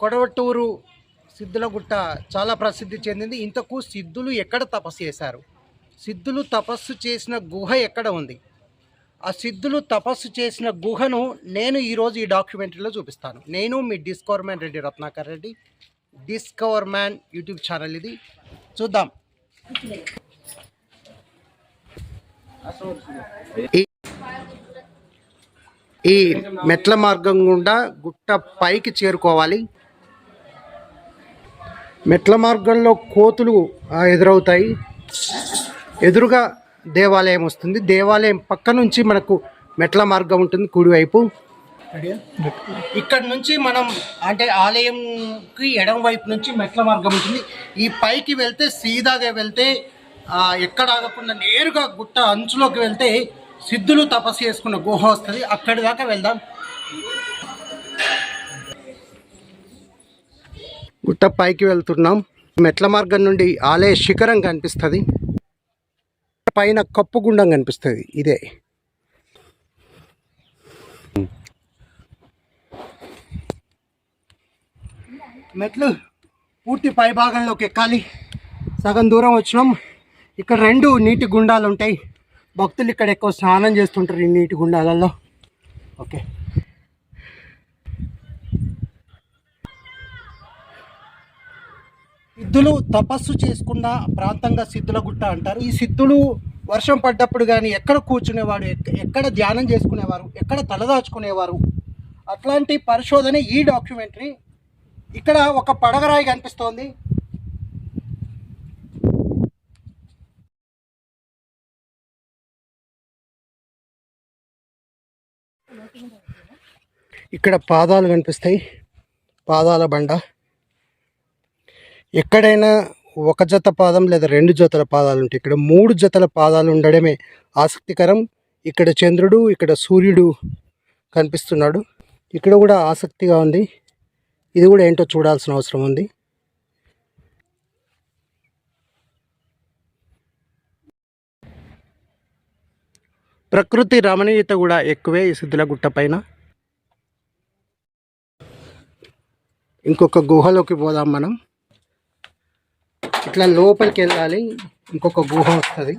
కొడవటూరు సిద్ధులగుట్ట చాలా ప్రసిద్ధి చెందింది. ఇంతకు సిద్ధులు ఎక్కడ తపస్సు చేశారు? సిద్ధులు తపస్సు చేసిన గుహ ఎక్కడ ఉంది? ఆ సిద్ధులు తపస్సు చేసిన గుహను నేను ఈరోజు ఈ డాక్యుమెంటరీలో చూపిస్తాను. నేను మీ discover man Reddy Ratnakar Reddy discover man YouTube channel ఇది. చూద్దాం. ఈ ఈ మెట్ల మార్గం గుండా గుట్ట పైకి చేరుకోవాలి. మెట్ల మార్గంలో కోతులు ఎదురవుతాయి. ఎదురుగా దేవాలయం వస్తుంది. దేవాలయం పక్క నుంచి మనకు మెట్ల మార్గం ఉంటుంది కుడివైపు. ఇక్కడ నుంచి మనం అంటే ఆలయంకి ఎడం వైపు నుంచి మెట్ల మార్గం ఉంటుంది. ఈ పైకి వెళ్తే సీదాగా వెళ్తే ఎక్కడ ఆగకుండా నేరుగా గుట్ట అంచులోకి వెళ్తే సిద్ధులు తపస్సు చేసుకున్న గుహ వస్తుంది. అక్కడి దాకా వెళ్దాం. గుట్ట పైకి వెళ్తున్నాం. మెట్ల మార్గం నుండి ఆలయ శిఖరం కనిపిస్తుంది. పైన కప్పు గుండం కనిపిస్తుంది. ఇదే. మెట్లు పూర్తి పై భాగంలోకి ఎక్కాలి. సగం దూరం వచ్చినాం. ఇక్కడ రెండు నీటి గుండాలు ఉంటాయి భక్తులు ఇక్కడ ఎక్కువ స్నానం చేస్తుంటారు ఈ నీటి గుండాలలో. ఓకే. సిద్ధులు తపస్సు చేసుకున్న ప్రాంతంగా సిద్ధుల గుట్ట అంటారు. ఈ సిద్ధులు వర్షం పడ్డప్పుడు కానీ ఎక్కడ కూర్చునేవాడు ఎక్కడ ధ్యానం చేసుకునేవారు? ఎక్కడ తలదాచుకునేవారు? అట్లాంటి పరిశోధన ఈ డాక్యుమెంటరీ. ఇక్కడ ఒక పడగరాయి కనిపిస్తోంది. ఇక్కడ పాదాలు కనిపిస్తాయి. పాదాల బండ. ఎక్కడైనా ఒక జత పాదం లేదా రెండు జతల పాదాలు ఉంటాయి ఇక్కడ మూడు జతల పాదాలు ఉండడమే ఆసక్తికరం. ఇక్కడ చంద్రుడు ఇక్కడ సూర్యుడు కనిపిస్తున్నాడు. ఇక్కడ కూడా ఆసక్తిగా ఉంది. ఇది కూడా ఏంటో చూడాల్సిన అవసరం ఉంది. ప్రకృతి రమణీయత కూడా ఎక్కువే ఈ సిద్ధుల గుట్ట పైన. ఇంకొక గుహలోకి పోదాం మనం. ఇట్లా లోపలికి వెళ్ళాలి ఇంకొక గుహ వస్తుంది.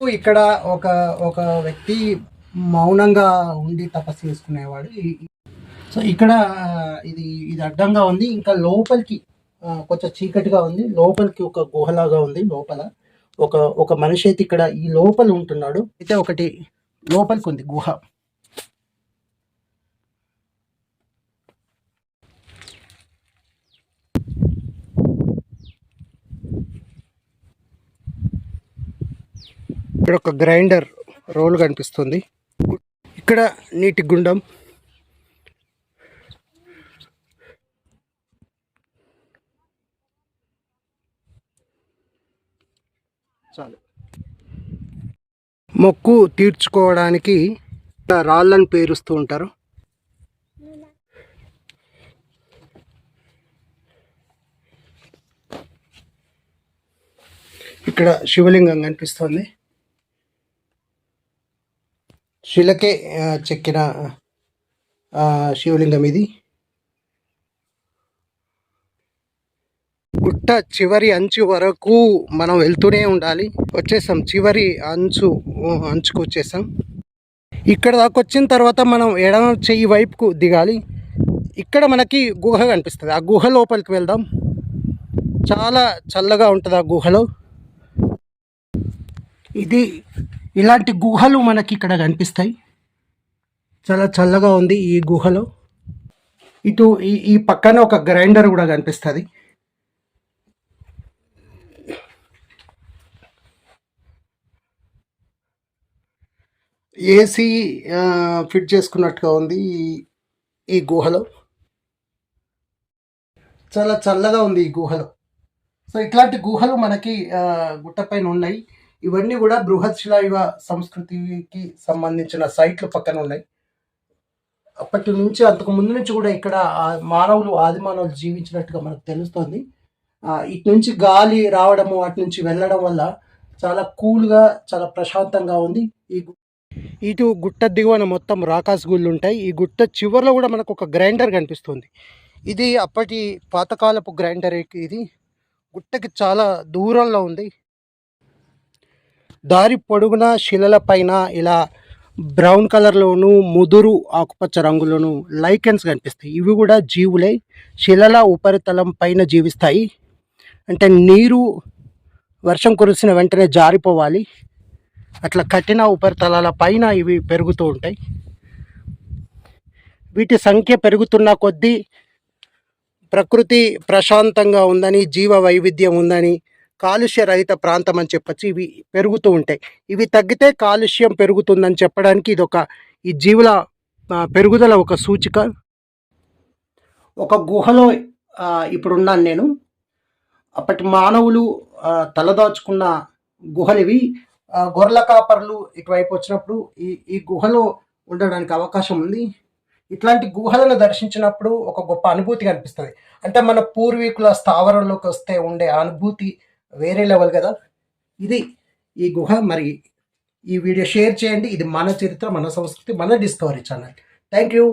ఇక్కడ ఒక ఒక వ్యక్తి మౌనంగా ఉండి తపస్సు చేసుకునేవాడు. సో ఇక్కడ ఇది ఇది అడ్డంగా ఉంది. ఇంకా లోపలికి కొంచెం చీకటిగా ఉంది. లోపలికి ఒక గుహలాగా ఉంది లోపల. ఒక ఒక మనిషి అయితే ఇక్కడ ఈ లోపల ఉంటున్నాడు. అయితే ఒకటి లోపలికి ఉంది గుహ. ఇక్కడ ఒక గ్రైండర్ రోల్ కనిపిస్తుంది. ఇక్కడ నీటి గుండం. చాలు. మొక్కు తీర్చుకోవడానికి రాళ్ళని పేరుస్తూ ఉంటారు. ఇక్కడ శివలింగం కనిపిస్తుంది. శిలకే చెక్కిన శివలింగం ఇది. గుట్ట చివరి అంచు వరకు మనం వెళ్తూనే ఉండాలి. వచ్చేసాం. చివరి అంచు అంచుకు వచ్చేసాం. ఇక్కడ దాకా వచ్చిన తర్వాత మనం ఎడమ చెయ్యి వైపుకు దిగాలి. ఇక్కడ మనకి గుహ కనిపిస్తుంది. ఆ గుహ లోపలికి వెళ్దాం. చాలా చల్లగా ఉంటుంది ఆ గుహలో. ఇది ఇలాంటి గుహలు మనకి ఇక్కడ కనిపిస్తాయి. చాలా చల్లగా ఉంది ఈ గుహలో. ఇటు ఈ ఈ పక్కన ఒక గ్రైండర్ కూడా కనిపిస్తుంది. ఏసీ ఫిట్ చేసుకున్నట్టుగా ఉంది ఈ- ఈ గుహలో. చాలా చల్లగా ఉంది ఈ గుహలో. సో ఇట్లాంటి గుహలు మనకి గుట్టపైన ఉన్నాయి. ఇవన్నీ కూడా బృహత్ శిలాయుగ సంస్కృతికి సంబంధించిన సైట్లు పక్కన ఉన్నాయి. అప్పటి నుంచి అంతకు ముందు నుంచి కూడా ఇక్కడ మానవులు ఆది మానవులు జీవించినట్టుగా మనకు తెలుస్తుంది. ఇటు నుంచి గాలి రావడము అటు నుంచి వెళ్ళడం వల్ల చాలా కూల్గా చాలా ప్రశాంతంగా ఉంది. ఈ ఇటు గుట్ట దిగువన మొత్తం రాకాస్ గుళ్ళు ఉంటాయి. ఈ గుట్ట చివరిలో కూడా మనకు ఒక గ్రైండర్ కనిపిస్తుంది. ఇది అప్పటి పాతకాలపు గ్రైండర్ ఇది. గుట్టకి చాలా దూరంలో ఉంది. దారి పొడుగున శిలలపైన ఇలా బ్రౌన్ కలర్లోను ముదురు ఆకుపచ్చ రంగులోను లైకెన్స్ కనిపిస్తాయి. ఇవి కూడా జీవులే శిలల ఉపరితలం పైన జీవిస్తాయి. అంటే నీరు వర్షం కురిసిన వెంటనే జారిపోవాలి. అట్లా కఠిన ఉపరితలాల పైన ఇవి పెరుగుతూ ఉంటాయి. వీటి సంఖ్య పెరుగుతున్న కొద్దీ ప్రకృతి ప్రశాంతంగా ఉందని జీవ వైవిధ్యం ఉందని కాలుష్య రహిత ప్రాంతం అని చెప్పొచ్చు. ఇవి పెరుగుతూ ఉంటాయి. ఇవి తగ్గితే కాలుష్యం పెరుగుతుందని చెప్పడానికి ఇది ఒక ఈ జీవుల పెరుగుదల ఒక సూచిక. ఒక గుహలో ఇప్పుడున్నాను నేను. అప్పటి మానవులు తలదాచుకున్న గుహలు ఇవి గొర్రెల కాపర్లు ఇటువైపు వచ్చినప్పుడు ఈ ఈ గుహలో ఉండడానికి అవకాశం ఉంది. ఇట్లాంటి గుహలను దర్శించినప్పుడు ఒక గొప్ప అనుభూతి కనిపిస్తుంది. అంటే మన పూర్వీకుల స్థావరంలోకి వస్తే ఉండే అనుభూతి వేరే లెవెల్ కదా. ఇది ఈ గుహ మరి ఈ వీడియో షేర్ చేయండి. ఇది మన చరిత్ర మన సంస్కృతి మన డిస్కవరీ ఛానల్. Thank you